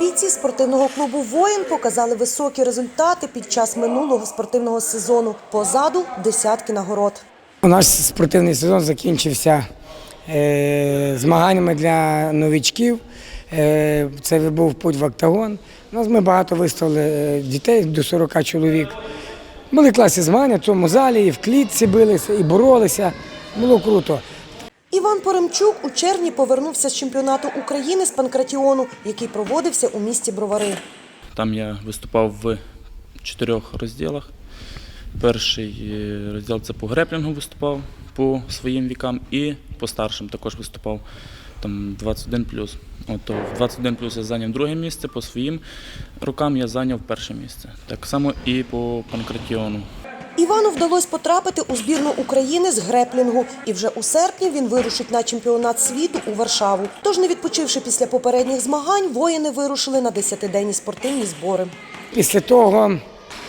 Бійці спортивного клубу Воїн показали високі результати під час минулого спортивного сезону. Позаду десятки нагород. Наш спортивний сезон закінчився е, змаганнями для новичків. Е, це був путь в октагон. У нас ми багато виставили е, дітей до 40 чоловік. Були класні змагання в цьому залі, і в клітці билися, і боролися. Було круто. Іван Поремчук у червні повернувся з чемпіонату України з панкратіону, який проводився у місті Бровари. Там я виступав в чотирьох розділах. Перший е, розділ це по греплінгу виступав по своїм вікам і по старшим також виступав там 21 От, то в 21 я зайняв друге місце, по своїм рокам я зайняв перше місце. Так само і по панкратіону. Івану вдалося потрапити у збірну України з греплінгу, і вже у серпні він вирушить на чемпіонат світу у Варшаву. Тож, не відпочивши після попередніх змагань, воїни вирушили на десятиденні спортивні збори. Після того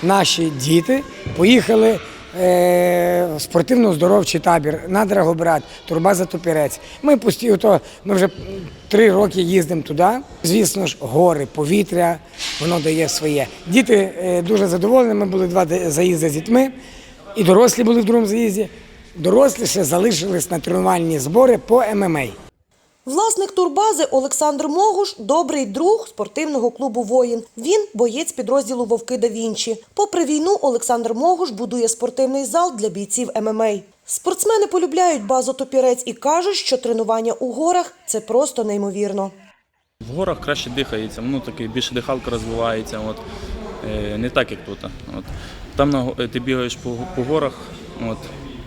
наші діти поїхали е, в спортивно-оздоровчий табір на Драгобрат, Турбаза Топірець. Ми постійно, ми вже три роки їздимо туди. Звісно ж, гори, повітря, воно дає своє. Діти е, дуже задоволені. Ми були два заїзди з дітьми, і дорослі були в другому заїзді. Дорослі ще залишились на тренувальні збори по ММА. Власник турбази Олександр Могуш – добрий друг спортивного клубу «Воїн». Він – боєць підрозділу «Вовки да Вінчі». Попри війну, Олександр Могуш будує спортивний зал для бійців ММА. Спортсмени полюбляють базу «Топірець» і кажуть, що тренування у горах – це просто неймовірно. В горах краще дихається, ну таки більше дихалка розвивається. От, е, не так, як тут. От. Там е, ти бігаєш по, по горах, от,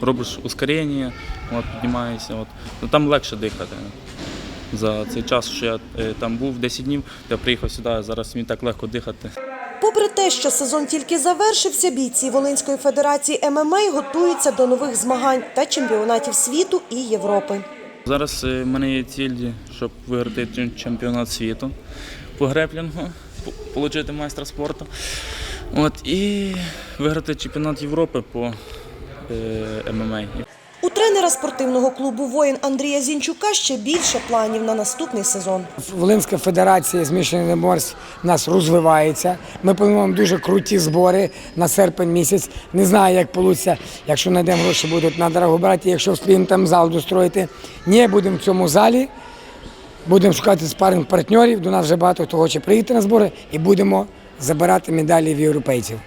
робиш ускорення, от, піднімаєшся. От. Ну, там легше дихати. За цей час, що я е, там був 10 днів, я приїхав сюди, зараз мені так легко дихати. Попри те, що сезон тільки завершився, бійці Волинської федерації ММА готуються до нових змагань та чемпіонатів світу і Європи. Зараз е, в мене є ціль, щоб виграти чемпіонат світу по греплінгу, отримати майстра спорту. От, і виграти чемпіонат Європи по е, ММА. У тренера спортивного клубу «Воїн» Андрія Зінчука ще більше планів на наступний сезон. Волинська федерація змішаних недоморств у нас розвивається. Ми плануємо дуже круті збори на серпень місяць. Не знаю, як вийде, якщо знайдемо гроші, будуть на Драгобраті, якщо встигнемо там зал достроїти. Ні, будемо в цьому залі. Будемо шукати спаринг партнерів. До нас вже багато хто хоче приїхати на збори і будемо забирати медалі в європейців.